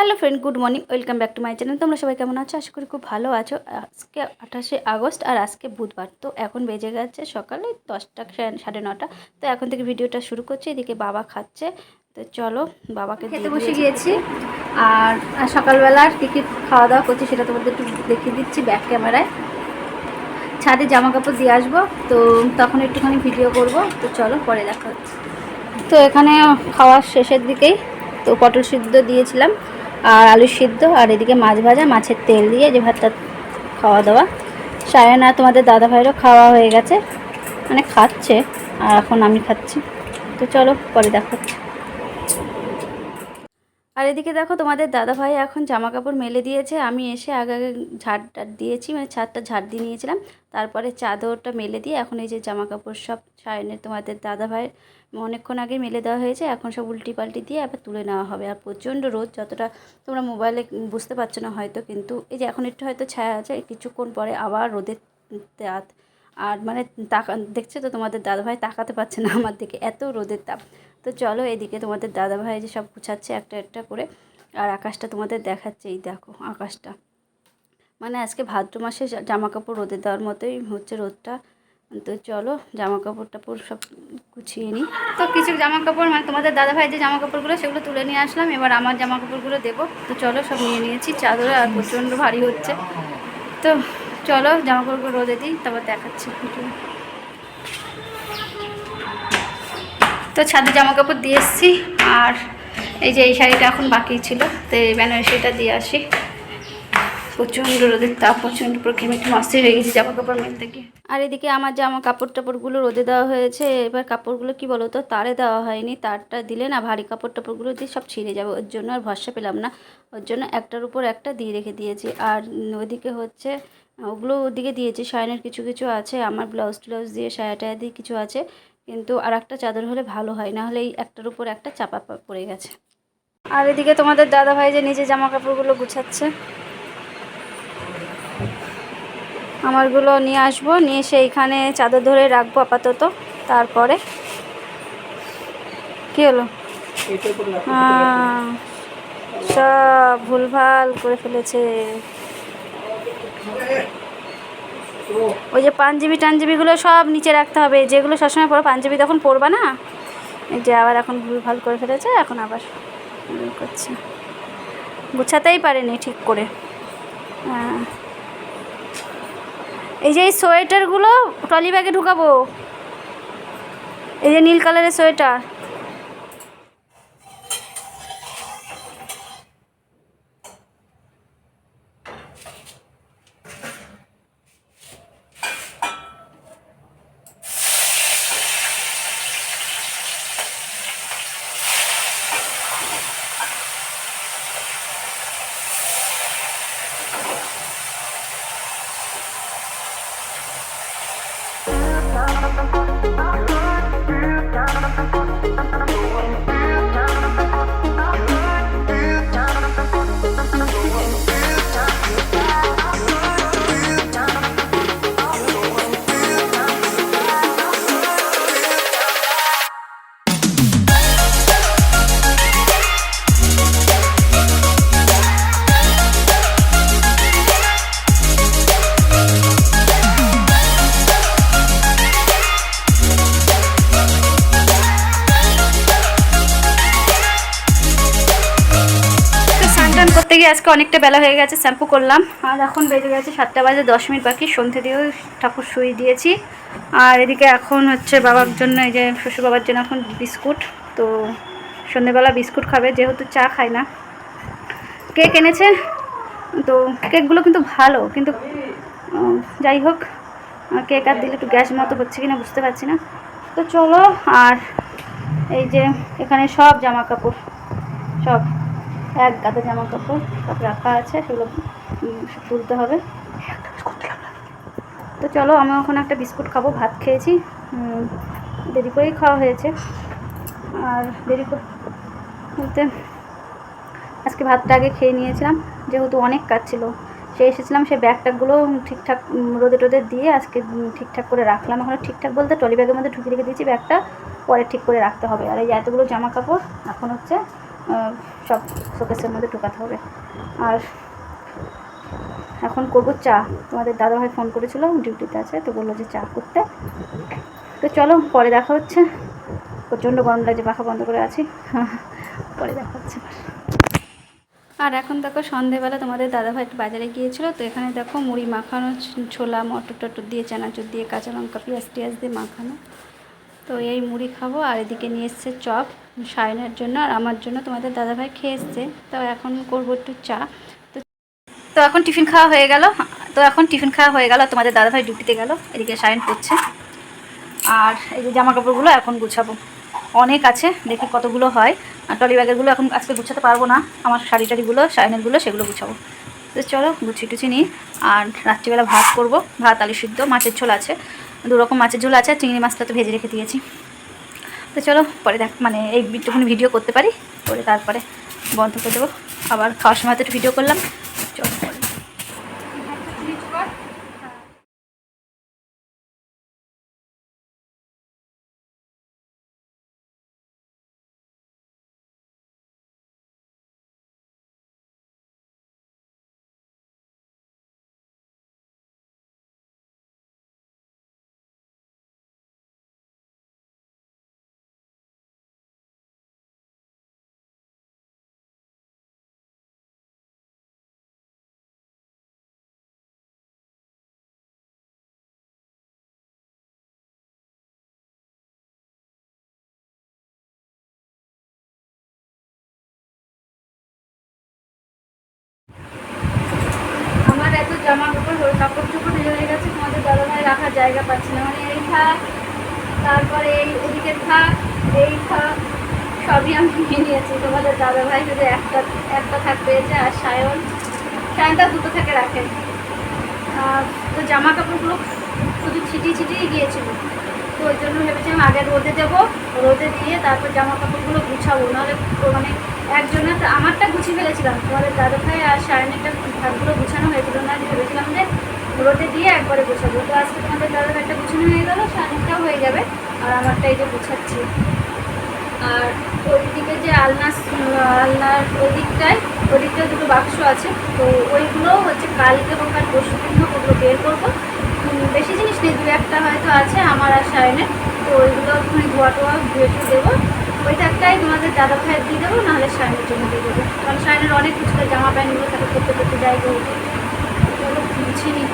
Hello friend good morning welcome back to my channel. তোমরা সবাই কেমন আছো? আশা করি খুব ভালো আছো। আজকে আঠাশে আগস্ট আর আজকে বুধবার তো এখন বেজে গেছে সকালে দশটা সাড়ে নটা। তো এখন থেকে ভিডিওটা শুরু করছি এদিকে বাবা খাচ্ছে। তো চলো বাবাকে খেতে বসে গিয়েছি। আর সকালবেলার কী কী খাওয়া দাওয়া করছি সেটা তোমাদের একটু দেখিয়ে দিচ্ছি ব্যাক ক্যামেরায় ছাদে জামা কাপড় দিয়ে আসব তো তখন একটুখানি ভিডিও করব। তো চলো পরে দেখা হচ্ছে। তো এখানে খাওয়ার শেষের দিকেই তো পটল সিদ্ধ দিয়েছিলাম। আর আলু সিদ্ধ আর এদিকে মাছ ভাজা, মাছের তেল দিয়ে যে ভাতটা খাওয়া দাওয়া। সায়ন আর তোমাদের দাদা ভাইয়েরও খাওয়া হয়ে গেছে। মানে খাচ্ছে, আর এখন আমি খাচ্ছি। তো চলো, পরে দেখাচ্ছি আর এদিকে দেখো তোমাদের দাদা ভাই এখন জামা কাপড় মেলে দিয়েছে। আমি এসে আগে আগে ঝাড় টাড় দিয়েছি মানে ছাদটা ঝাড় দিয়ে নিয়েছিলাম। তারপরে চাদরটা মেলে দিয়ে এখন এই যে জামা কাপড় সব সায়নের তোমাদের দাদা ভাইয়ের অনেকক্ষণ আগে মেলে দেওয়া হয়েছে। এখন সব উল্টি পাল্টি দিয়ে আবার তুলে নেওয়া হবে। আর প্রচণ্ড রোদ, যতটা তোমরা মোবাইলে বুঝতে পারছ না হয়তো, কিন্তু এই যে এখন একটু হয়তো ছায়া আছে, কিছুক্ষণ পরে আবার রোদের আর মানে তাকা দেখছ তো তোমাদের দাদাভাই তাকাতে পারছে না আমার দিকে, এত রোদের তাপ। তো চলো এদিকে তোমাদের দাদাভাই যে সব গুছাচ্ছে একটা একটা করে, আর আকাশটা তোমাদের দেখাচ্ছে, এই দেখো আকাশটা। মানে আজকে ভাদ্র মাসে জামা কাপড় রোদে দেওয়ার মতোই হচ্ছে রোদটা। তো চলো জামা কাপড় টাপড় সব গুছিয়ে নিই। তো কিছু জামা কাপড় মানে তোমাদের দাদা ভাই যে জামা কাপড়গুলো সেগুলো তুলে নিয়ে আসলাম। এবার আমার জামা কাপড়গুলো দেবো। তো চলো সব নিয়ে নিয়েছি। চাদরে আর প্রচণ্ড ভারী হচ্ছে। তো চলো জামা কাপড়গুলো রোদে দিই, তারপর দেখাচ্ছি। তো ছাদে জামা কাপড় দিয়ে এসেছি। আর এই যে এই শাড়িটা এখন বাকি ছিল, তো এই বেনারসিটা দিয়ে আসি। প্রচণ্ড রোদের তাপ, প্রচণ্ড পুরো ঘেমে ঘেমে অস্থির হয়ে গেছে জামা কাপড় মেলতে গিয়ে। আর এদিকে আমার জামা কাপড় টাপড়গুলো রোদে দেওয়া হয়েছে, এবার কাপড়গুলো কি বলো তো, তারে দেওয়া হয়নি, তারটা দিলে না ভারী কাপড় টাপড়গুলো দিয়ে সব ছিঁড়ে যাবে, ওর জন্য আর ভরসা পেলাম না। ওর জন্য একটার উপর একটা দিয়ে রেখে দিয়েছি। আর ওদিকে হচ্ছে, ওগুলো ওদিকে দিয়েছি শায়নের কিছু কিছু আছে, আমার ব্লাউজ ট্লাউজ দিয়ে সায়া টায়া দিয়ে কিছু আছে। কিন্তু আর একটা চাদর হলে ভালো হয় না হলে এই একটার উপর একটা চাপা পড়ে গেছে। আর এদিকে তোমাদের দাদা ভাই যে নিজে জামা কাপড়গুলো গুছাচ্ছে আমারগুলো নিয়ে আসব নিয়ে এসে এইখানে চাদর ধরে রাখব আপাতত তারপরে কি হলো? সব ভুলভাল করে ফেলেছে। ওই যে পাঞ্জাবি টাঞ্জাবিগুলো সব নিচে রাখতে হবে। যেগুলো সবসময় পরো, পাঞ্জাবি তখন পরবা না? এই যে আবার এখন ভুলভাল করে ফেলেছে, এখন আবার করছে। গুছাতেই পারেনি ঠিক করে। হ্যাঁ। এই যে এই সোয়েটারগুলো ট্রলি ব্যাগে ঢুকাবো। এই যে নীল কালারের সোয়েটার। স্নান করতে গিয়ে আজকে অনেকটা বেলা হয়ে গেছে, শ্যাম্পু করলাম। আর এখন বেজে গেছে সাতটা বাজে, দশ মিনিট বাকি। সন্ধ্যে দিয়েও ঠাকুর শুয়ে দিয়েছি। আর এদিকে এখন হচ্ছে বাবার জন্য, এই যে শ্বশুর বাবার জন্য এখন বিস্কুট। তো সন্ধ্যেবেলা বিস্কুট খাবে, যেহেতু চা খায় না। কেক এনেছে, তো কেকগুলো কিন্তু ভালো, কিন্তু যাই হোক কেক আর দিলে একটু গ্যাস মতো হচ্ছে কিনা বুঝতে পারছি না। তো চলো, আর এই যে এখানে সব জামা কাপড় সব। এক গাদা জামা কাপড় সব রাখা আছে, সেগুলো তুলতে হবে। তো চলো আমি এখন একটা বিস্কুট খাব, ভাত খেয়েছি। দেরি করেই খাওয়া হয়েছে। আর দেরি করে, বলতে আজকে ভাতটা আগে খেয়ে নিয়েছিলাম, যেহেতু অনেক কাজ ছিল। সে এসেছিলাম, সে ব্যাগটাগুলো ঠিকঠাক রোদে টোদে দিয়ে আজকে ঠিকঠাক করে রাখলাম। এখন ঠিকঠাক বলতে ট্রলি ব্যাগের মধ্যে ঢুকিয়ে রেখে দিয়েছি, ব্যাগটা পরে ঠিক করে রাখতে হবে। আর এই এতগুলো জামা কাপড়, এখন হচ্ছে সব শোকেসের মধ্যে ঢোকাতে হবে। আর এখন করব চা। তোমাদের দাদাভাই ফোন করেছিল ডিউটিতে আছে, তো বলল যে চা করতে। তো চলো, পরে দেখা হচ্ছে। প্রচণ্ড গরম লাগছে, পাখা বন্ধ করে আছি। পরে দেখা হচ্ছে। আর এখন দেখো সন্ধেবেলা, তোমাদের দাদাভাই একটু বাজারে গিয়েছিল, তো এখানে দেখো মুড়ি মাখানো ছোলা, মটর টটর দিয়ে, চানাচুর দিয়ে, কাঁচা লঙ্কা, পেঁয়াজ টিয়াজ দিয়ে মাখানো। তো এই মুড়ি খাব আর এদিকে নিয়ে এসছে চপ, সায়নের জন্য আর আমার জন্য তোমাদের দাদাভাই খেয়ে এসছে। তো এখন করব একটু চা। তো তো এখন টিফিন খাওয়া হয়ে গেল। তো এখন টিফিন খাওয়া হয়ে গেল, তোমাদের দাদাভাই ডিউটিতে গেল, এদিকে সায়ন করছে। আর এই যে জামা কাপড়গুলো এখন গুছাবো। অনেক আছে, দেখি কতগুলো হয়। আর টলি ব্যাগেরগুলো এখন আজকে গুছাতে পারব না। আমার শাড়ি টাড়িগুলো শাইনেরগুলো সেগুলো গুছাবো। তো চলো গুছি টুচি নিই। আর রাত্রিবেলা ভাত করব। ভাত, আলু সিদ্ধ, মাছের ঝোল আছে। দু রকম মাছের ঝোল আছে চিংড়ি মাছটা তো ভেজে রেখে দিয়েছি। তো চলো, পরে দেখ মানে এই একটুখানি ভিডিও করতে পারি করে তারপরে বন্ধ করে দেবো। আবার খাওয়ার সময় তো একটু ভিডিও করলাম। জামা কাপড় কাপড় চোপড় হয়ে গেছে। তোমাদের দাদাভাই রাখার জায়গা পাচ্ছি না। মানে এই থাক, তারপরে এই ওদিকে থাক, এই থাক, সবই আমি নিয়ে নিয়েছি। তোমাদের দাদাভাই শুধু একটা একটা থাক পেয়েছে, আর সায়ন, সায়নটা দুটো থেকে রাখে। তো জামা কাপড়গুলো শুধু ছিটিয়ে ছিটিয়ে গিয়েছিল। তো ওই জন্য ভেবেছিলাম আগে রোদে দেবো। রোদে দিয়ে তারপর জামা কাপড়গুলো গুছাবো। নাহলে মানে একজনের আমারটা গুছিয়ে ফেলেছিলাম। তোমাদের দাদা ভাই আর সায়নেরটা ভাগগুলো গুছানো হয়েছিল না ভেবেছিলাম যে রোদে দিয়ে একবারে গুছাবো। তো আজকে তোমাদের দাদা ভাইটা গুছানো হয়ে গেলো, সায়নেরটাও হয়ে যাবে। আর আমারটা এই যে গুছাচ্ছি। আর ওইদিকে যে আলনা আলনার ওই দিকটায় দুটো বাক্স আছে। তো ওইগুলো হচ্ছে কালকে হোক আর পরশু দিন হোক ওগুলো বের করব। বেশি জিনিস নেই, দু একটা হয়তো আছে আমার আর সায়নের। তো ওইগুলো ধোয়া টোয়া ধুয়ে দেবো। ওইটা একটাই তোমাদের দাদা ভাইয়ের দিয়ে দেবো, নাহলে সায়নের জন্য দিয়ে দেবো। কারণ সায়নের অনেক কিছু জামা প্যান্টগুলো তাকে করতে করতে জায়গা হতো চলো নিই।